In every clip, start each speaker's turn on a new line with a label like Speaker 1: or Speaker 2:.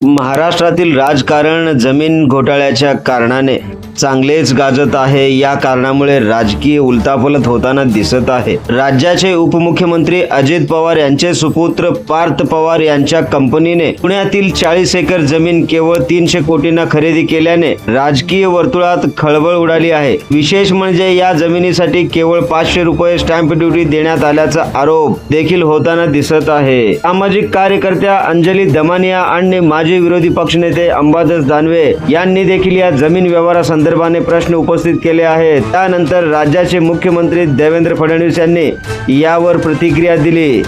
Speaker 1: महाराष्ट्रातील राजकारण जमीन घोटाळ्याच्या कारणाने. चांगलेच गाजत आहे. या कारणामुळे राजकीय उलतापलत होताना दिसत आहे. राज्याचे उपमुख्यमंत्री अजित पवार यांचे सुपुत्र पार्थ पवार यांच्या कंपनीने पुण्यातील चाळीस एकर जमीन केवळ तीनशे कोटींना खरेदी केल्याने राजकीय वर्तुळात खळबळ उडाली आहे. विशेष म्हणजे या जमिनीसाठी केवळ पाचशे रुपये स्टॅम्प ड्युटी देण्यात आल्याचा आरोप देखील होताना दिसत आहे. सामाजिक कार्यकर्त्या अंजली दमानिया आणि माजी विरोधी पक्षनेते अंबादास दानवे यांनी देखील या जमीन संदर्भाने प्रश्न उपस्थित केले आहेत. त्यानंतर राज्याचे मुख्यमंत्री देवेंद्र फडणवीस यांनी यावर प्रतिक्रिया दिली.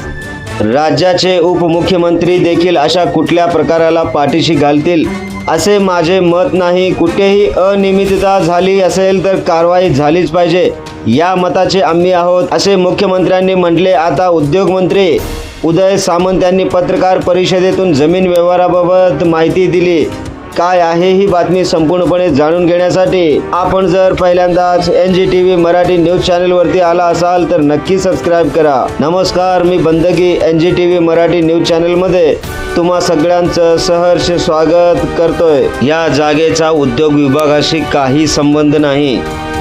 Speaker 1: राज्याचे उपमुख्यमंत्री देखील अशा कुठल्या प्रकाराला पाठीशी घालतील असे माझे मत नाही. कुठेही अनियमितता झाली असेल तर कारवाई झालीच पाहिजे. या मताचे आम्ही आहोत असे मुख्यमंत्र्यांनी म्हटले. आता उद्योगमंत्री उदय सामंत यांनी पत्रकार परिषदेतून जमीन व्यवहाराबाबत माहिती दिली. काय आहे ही बातमी संपूर्णपणे जाणून घेण्यासाठी आपण जर पहिल्यांदाच N G T V Marathi news चॅनलवरती आला असाल तर नक्की सबस्क्राईब करा. नमस्कार मी Bandagi N G T V Marathi news चॅनलमध्ये तुम्हा सगळ्यांचं सहर्ष स्वागत करतोय. या जागेचा उद्योग विभागाशी काही संबंध नाही.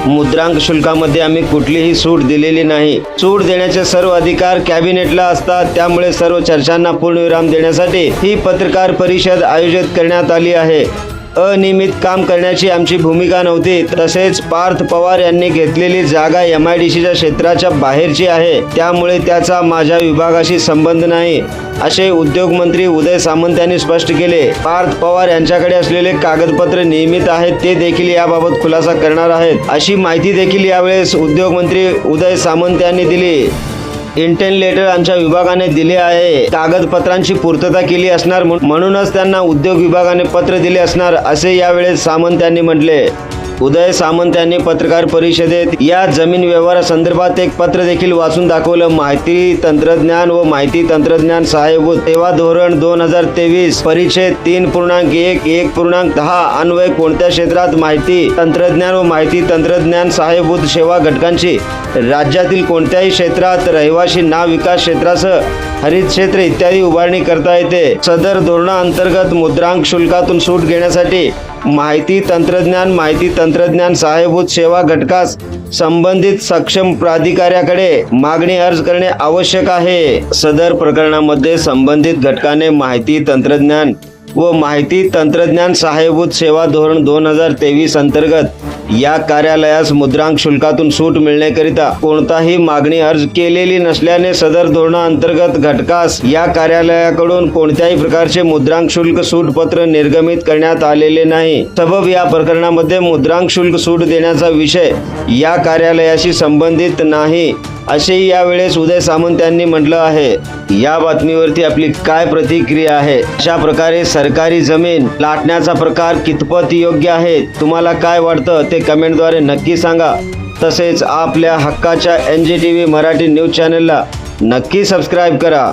Speaker 1: मुद्रांक शुल्कामध्ये आम्ही कुठलीही सूट दिलेली नाही. सूट देण्याचे सर्व अधिकार कॅबिनेटला असतात. त्यामुळे सर्व चर्चांना पूर्णविराम देण्यासाठी ही पत्रकार परिषद आयोजित करण्यात आली आहे. अनियमित काम करण्याची आमची भूमिका नव्हती. तसेच पार्थ पवार यांनी घेतलेली जागा एम आय डी सीच्या क्षेत्राच्या बाहेरची आहे. त्यामुळे त्याचा माझ्या विभागाशी संबंध नाही असे उद्योगमंत्री उदय सामंत यांनी स्पष्ट केले. पार्थ पवार यांच्याकडे असलेले कागदपत्र नियमित आहेत ते देखील याबाबत खुलासा करणार आहेत अशी माहिती देखील यावेळेस उद्योगमंत्री उदय सामंत यांनी दिली. इंटेन लेटर आमच्या विभागाने दिले आहे. कागदपत्रांची पूर्तता केली असणार म्हणूनच त्यांना उद्योग विभागाने पत्र दिले असणार असे यावेळेस सामंत यांनी म्हटले. उदय सामंत यांनी पत्रकार परिषदेत या जमीन व्यवहारासंदर्भात एक पत्र देखील वाचून दाखवलं. माहिती तंत्रज्ञान व माहिती तंत्रज्ञान सहाय्यभूत सेवा धोरण दोन हजार तेवीस परिच्छेद तीन पूर्णांक एक एक पूर्णांक दहा अन्वय कोणत्या क्षेत्रात माहिती तंत्रज्ञान व माहिती तंत्रज्ञान सहाय्यभूत सेवा घटकांची? राज्यातील कोणत्याही क्षेत्रात रहिवासी नाव विकास क्षेत्रासह हरित क्षेत्र इत्यादी उभारणी करता येते. सदर धोरणाअंतर्गत मुद्रांक शुल्कातून सूट घेण्यासाठी माहिती तंत्रज्ञान माहिती तंत्रज्ञान सहाय्यभूत सेवा घटकास संबंधित सक्षम प्राधिकाऱ्याकडे मागणी अर्ज करणे आवश्यक आहे. सदर प्रकरणामध्ये संबंधित घटकाने माहिती तंत्रज्ञान व माहिती तंत्रज्ञान सहाय्यभूत सेवा धोरण दोन हजार तेवीस अंतर्गत या कार्यालयास मुद्रांक शुल्कातून सूट मिळण्याकरिता कोणताही मागणी अर्ज केलेली नसल्याने सदर धोरणाअंतर्गत घटकास या कार्यालयाकडून कोणत्याही प्रकारचे मुद्रांक शुल्क सूट पत्र निर्गमित करण्यात आलेले नाही. सबब या प्रकरणामध्ये मुद्रांक शुल्क सूट देण्याचा विषय या कार्यालयाशी संबंधित नाही. असेही यावेळेस उदय सामंत यांनी म्हटलं आहे. या बातमीवरती आपली काय प्रतिक्रिया आहे? अशा प्रकारे सरकारी जमीन लाटण्याचा प्रकार कितपत योग्य आहे? तुम्हाला काय वाटतं? ते कमेंटद्वारे नक्की सांगा. तसेच आपल्या हक्काच्या N G T V Marathi news चॅनलला नक्की सबस्क्राईब करा.